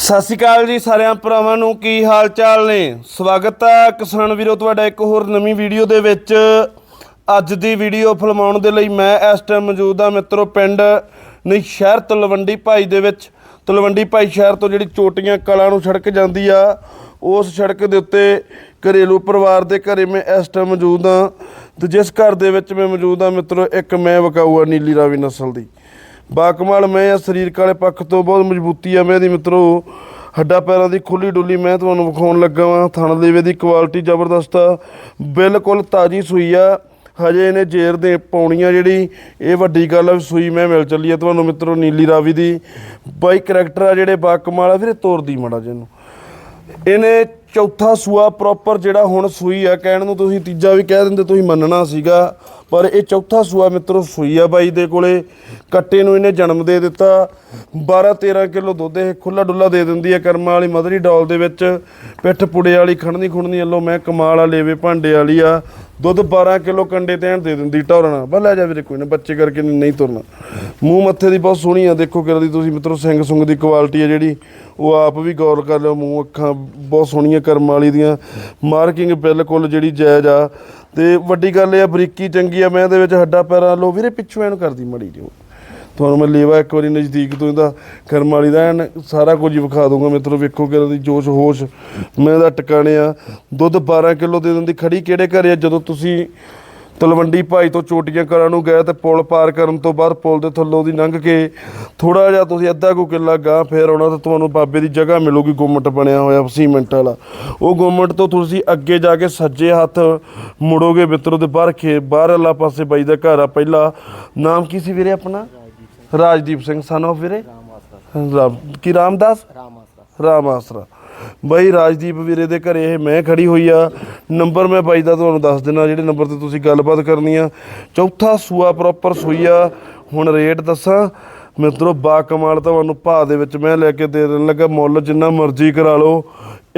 ਸਤਿ ਸ਼੍ਰੀ ਅਕਾਲ ਜੀ ਸਾਰਿਆਂ ਭਰਾਵਾਂ ਨੂੰ, ਕੀ ਹਾਲ ਚਾਲ ਨੇ? ਸਵਾਗਤ ਹੈ ਕਿਸਾਨ ਵੀਰੋ, ਤੁਹਾਡਾ ਇੱਕ ਹੋਰ ਨਵੀਂ ਵੀਡੀਓ ਦੇ ਵਿੱਚ। ਅੱਜ ਦੀ ਵੀਡੀਓ ਫਿਲਮਾਉਣ ਦੇ ਲਈ ਮੈਂ ਇਸ ਟਾਈਮ ਮੌਜੂਦ ਹਾਂ ਮਿੱਤਰੋ ਪਿੰਡ ਨਹੀਂ ਸ਼ਹਿਰ ਤਲਵੰਡੀ ਭਾਈ ਦੇ ਵਿੱਚ। ਤਲਵੰਡੀ ਭਾਈ ਸ਼ਹਿਰ ਤੋਂ ਜਿਹੜੀ ਚੋਟੀਆਂ ਕਲਾਂ ਨੂੰ ਸੜਕ ਜਾਂਦੀ ਆ, ਉਸ ਸੜਕ ਦੇ ਉੱਤੇ ਘਰੇਲੂ ਪਰਿਵਾਰ ਦੇ ਘਰੇ ਮੈਂ ਇਸ ਟਾਈਮ ਮੌਜੂਦ ਹਾਂ। ਤੇ ਜਿਸ ਘਰ ਦੇ ਵਿੱਚ ਮੈਂ ਮੌਜੂਦ ਹਾਂ ਮਿੱਤਰੋ, ਇੱਕ ਮੈਂ ਵਿਕਾਊ ਆ ਨੀਲੀ ਰਾਵੀ ਨਸਲ ਦੀ। ਬਾਕਮਾਲ ਮੈਂ ਆ, ਸਰੀਰਕ ਵਾਲੇ ਪੱਖ ਤੋਂ ਬਹੁਤ ਮਜ਼ਬੂਤੀ ਆ ਮੈਂ ਦੀ ਮਿੱਤਰੋ। ਹੱਡਾ ਪੈਰਾਂ ਦੀ ਖੁੱਲੀ ਡੁੱਲੀ ਮੈਂ ਤੁਹਾਨੂੰ ਵਿਖਾਉਣ ਲੱਗਾ ਵਾਂ। ਥਣ ਦੇਵੇ ਦੀ ਕੁਆਲਿਟੀ ਜ਼ਬਰਦਸਤ ਆ। ਬਿਲਕੁਲ ਤਾਜੀ ਸੂਈ ਆ। ਹਜੇ ਇਹਨੇ ਜੇਰ ਦੇ ਪਾਉਣੀਆਂ ਜਿਹੜੀ, ਇਹ ਵੱਡੀ ਗੱਲ ਆ ਸੂਈ ਮੈਂ ਮਿਲ ਚੱਲੀ ਆ ਤੁਹਾਨੂੰ ਮਿੱਤਰੋ ਨੀਲੀ ਰਾਵੀ ਦੀ। ਬਾਈ ਕਰੈਕਟਰ ਆ ਜਿਹੜੇ ਬਾਕਮਾਲ ਆ, ਵੀਰੇ ਤੋਰਦੀ ਮੜਾ ਜਿਹਨੂੰ ਇਹਨੇ ਚੌਥਾ ਸੂਆ ਪ੍ਰੋਪਰ ਜਿਹੜਾ ਹੁਣ ਸੂਈ ਆ, ਕਹਿਣ ਨੂੰ ਤੁਸੀਂ ਤੀਜਾ ਵੀ ਕਹਿ ਦਿੰਦੇ, ਤੁਸੀਂ ਮੰਨਣਾ ਸੀਗਾ। ਪਰ ਇਹ ਚੌਥਾ ਸੂਆ ਮਿੱਤਰੋ ਸੂਈ ਆ ਬਾਈ ਦੇ ਕੋਲੇ। ਕੱਟੇ ਨੂੰ ਇਹਨੇ ਜਨਮ ਦੇ ਦਿੱਤਾ। 12 13 ਕਿਲੋ ਦੁੱਧ ਇਹ ਖੁੱਲਾ ਡੁੱਲਾ ਦੇ ਦਿੰਦੀ ਹੈ ਕਰਮਾਂ ਵਾਲੀ ਮਦਰੀ ਡੋਲ ਦੇ ਵਿੱਚ। ਪਿੱਠ ਪੁੜੇ ਵਾਲੀ ਖੜਨੀ ਖੁਣਨੀ ਵੱਲੋਂ ਮੈਂ ਕਮਾਲ ਆ, ਲੇਵੇ ਭਾਂਡੇ ਵਾਲੀ ਆ। ਦੁੱਧ 12 ਕਿਲੋ ਕੰਡੇ ਤੇ ਐਨ ਦੇ ਦਿੰਦੀ ਟੌਰਣਾ ਬਸ ਲੈ ਜਾ ਵੀਰੇ, ਕੋਈ ਨਾ, ਬੱਚੇ ਕਰਕੇ ਨਹੀਂ ਤੁਰਨਾ। ਮੂੰਹ ਮੱਥੇ ਦੀ ਬਹੁਤ ਸੋਹਣੀ ਆ, ਦੇਖੋ ਕਿਰਦੀ ਤੁਸੀਂ ਮਿੱਤਰੋ, ਸਿੰਘ ਸੁੰਗ ਦੀ ਕੁਆਲਿਟੀ ਆ ਜਿਹੜੀ, ਉਹ ਆਪ ਵੀ ਗੌਰ ਕਰ ਲਿਓ, ਮੂੰਹ ਅੱਖਾਂ ਬਹੁਤ ਸੋਹਣੀਆਂ ਕਰਮ ਵਾਲੀ ਦੀਆਂ। ਮਾਰਕਿੰਗ ਬਿਲਕੁਲ ਜਿਹੜੀ ਜਾਇਜ਼ ਆ। ਤੇ ਵੱਡੀ ਗੱਲ ਇਹ ਆ, ਬਰੀਕੀ ਚੰਗੀ ਆ, ਮੈਂ ਇਹਦੇ ਵਿੱਚ ਹੱਡਾ ਪੈਰਾਂ ਲੋ ਵੀਰੇ, ਪਿੱਛੋਂ ਇਹਨੂੰ ਕਰਦੀ ਮੜੀ ਜਿਓ ਤੁਹਾਨੂੰ ਮੈਂ ਲੇਵਾ ਇੱਕ ਵਾਰੀ ਨਜ਼ਦੀਕ ਤੋਂ ਇਹਦਾ ਕਰਮ ਵਾਲੀ ਦਾ ਐਨ ਸਾਰਾ ਕੁਝ ਹੀ ਵਿਖਾ ਦੂੰਗਾ ਮਿੱਤਰੋ ਵੇਖੋ ਕਿ ਇਹਦੀ ਜੋਸ਼ ਹੋਸ਼। ਮੈਂ ਇਹਦਾ ਟਿਕਾਣੇ ਆ, ਦੁੱਧ 12 ਕਿਲੋ ਦੇ ਦਿੰਦੀ, ਖੜੀ ਕਿਹੜੇ ਘਰੇ ਆ? ਜਦੋਂ ਤੁਸੀਂ ਤਲਵੰਡੀ ਭਾਈ ਤੋਂ ਚੋਟੀਆਂ ਕਰਾਂ ਨੂੰ ਗਏ ਤੇ ਪੁਲ ਪਾਰ ਕਰਨ ਤੋਂ ਬਾਅਦ ਪੁਲ ਦੇ ਥੱਲੋਂ ਦੀ ਲੰਘ ਕੇ ਥੋੜਾ ਜਿਹਾ ਤੁਸੀਂ ਅੱਧਾ ਕੁ ਕਿੱਲਾ ਗਾਂ ਫੇਰ ਆਉਣਾ ਤਾਂ ਤੁਹਾਨੂੰ ਬਾਬੇ ਦੀ ਜਗ੍ਹਾ ਮਿਲੂਗੀ, ਗੁੰਮਟ ਬਣਿਆ ਹੋਇਆ, ਸੀਮੈਂਟ ਵਾਲਾ। ਉਹ ਗੁੰਮਟ ਤੋਂ ਤੁਸੀਂ ਅੱਗੇ ਜਾ ਕੇ ਸੱਜੇ ਹੱਥ ਮੁੜੋਗੇ ਮਿੱਤਰੋ ਦੇ ਬਾਹਰ ਖੇ, ਬਾਹਰ ਵਾਲਾ ਪਾਸੇ ਬਾਈ ਦਾ ਘਰ ਆ ਪਹਿਲਾ। ਨਾਮ ਕੀ ਸੀ ਵੀਰੇ ਆਪਣਾ? ਰਾਜਦੀਪ ਸਿੰਘ ਸਨ of ਵੀਰੇ। ਰਾਮ ਕੀ ਰਾਮਦਾਸ ਰਾਮ ਆਸਰਾ ਰਾਮ ਆਸਰਾ। ਬਾਈ ਰਾਜਦੀਪ ਵੀਰੇ ਦੇ ਘਰੇ ਇਹ ਮੈਂ ਖੜੀ ਹੋਈ ਆ। ਨੰਬਰ ਮੈਂ ਬਾਈ ਦਾ ਤੁਹਾਨੂੰ ਦੱਸ ਦਿੰਦਾ ਜਿਹੜੇ ਨੰਬਰ ਤੇ ਤੁਸੀਂ ਗੱਲਬਾਤ ਕਰਨੀ ਆ। ਚੌਥਾ ਸੂਆ ਪ੍ਰੋਪਰ ਸੂਈ ਆ। ਹੁਣ ਰੇਟ ਦੱਸਾਂ। ਮਿੱਤਰੋ ਬਾ ਕਮਾਲ ਤੁਹਾਨੂੰ ਭਾਅ ਦੇ ਵਿੱਚ ਮੈਂ ਲੈ ਕੇ ਦੇ ਦੇਣ ਲੱਗਾ। ਮੁੱਲ ਜਿੰਨਾ ਮਰਜ਼ੀ ਕਰਾ ਲਓ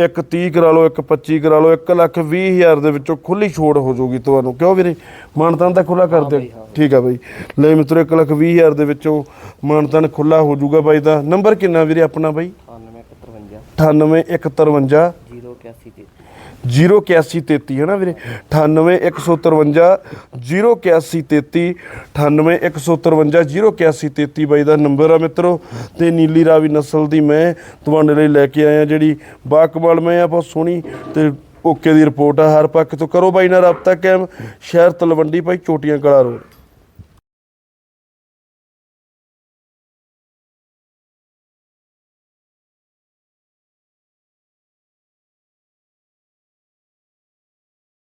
ਇੱਕ 30 ਕਰਾ ਲਓ ਇੱਕ 25 ਕਰਾ ਲਓ ਇੱਕ ਲੱਖ ਵੀਹ ਹਜ਼ਾਰ ਦੇ ਵਿੱਚੋਂ ਖੁੱਲੀ ਛੋੜ ਹੋ ਜਾਊਗੀ ਤੁਹਾਨੂੰ। ਕਿਉਂ ਵੀਰੇ? ਮਾਨਤਾਨ ਤਾਂ ਖੁੱਲਾ ਕਰ ਦੇ ਠੀਕ ਆ ਬਾਈ। ਲੈ ਮਿੱਤਰੋ ਇੱਕ ਲੱਖ ਵੀਹ ਹਜ਼ਾਰ ਦੇ ਵਿੱਚੋਂ ਮਾਨਤਾਨ ਖੁੱਲਾ ਹੋ ਜਾਊਗਾ ਬਾਈ ਦਾ। ਨੰਬਰ ਕਿੰਨਾ ਵੀਰੇ ਆਪਣਾ ਬਾਈ? 9153 9815 081 08133 ਹੈ ਨਾ ਵੀਰੇ? 98153 08133 98153 08133 ਬਾਈ ਦਾ ਨੰਬਰ ਆ ਮਿੱਤਰੋ। ਤੇ ਨੀਲੀ ਰਾਵੀ ਨਸਲ ਦੀ ਮੈਂ ਤੁਹਾਡੇ ਲਈ ਲੈ ਕੇ ਆਇਆ ਜਿਹੜੀ ਬਾਕਮਾਲ ਮੈਂ ਆ, ਬਹੁਤ ਸੋਹਣੀ ਤੇ ਓਕੇ ਦੀ ਰਿਪੋਰਟ ਆ। ਹਰ ਪੱਖ ਤੋਂ ਕਰੋ ਬਾਈ ਨਾਲ ਰਾਬਤਾ ਕਾਇਮ। ਸ਼ਹਿਰ ਤਲਵੰਡੀ ਭਾਈ, ਚੋਟੀਆਂ ਕਲਾ ਰੋਡ।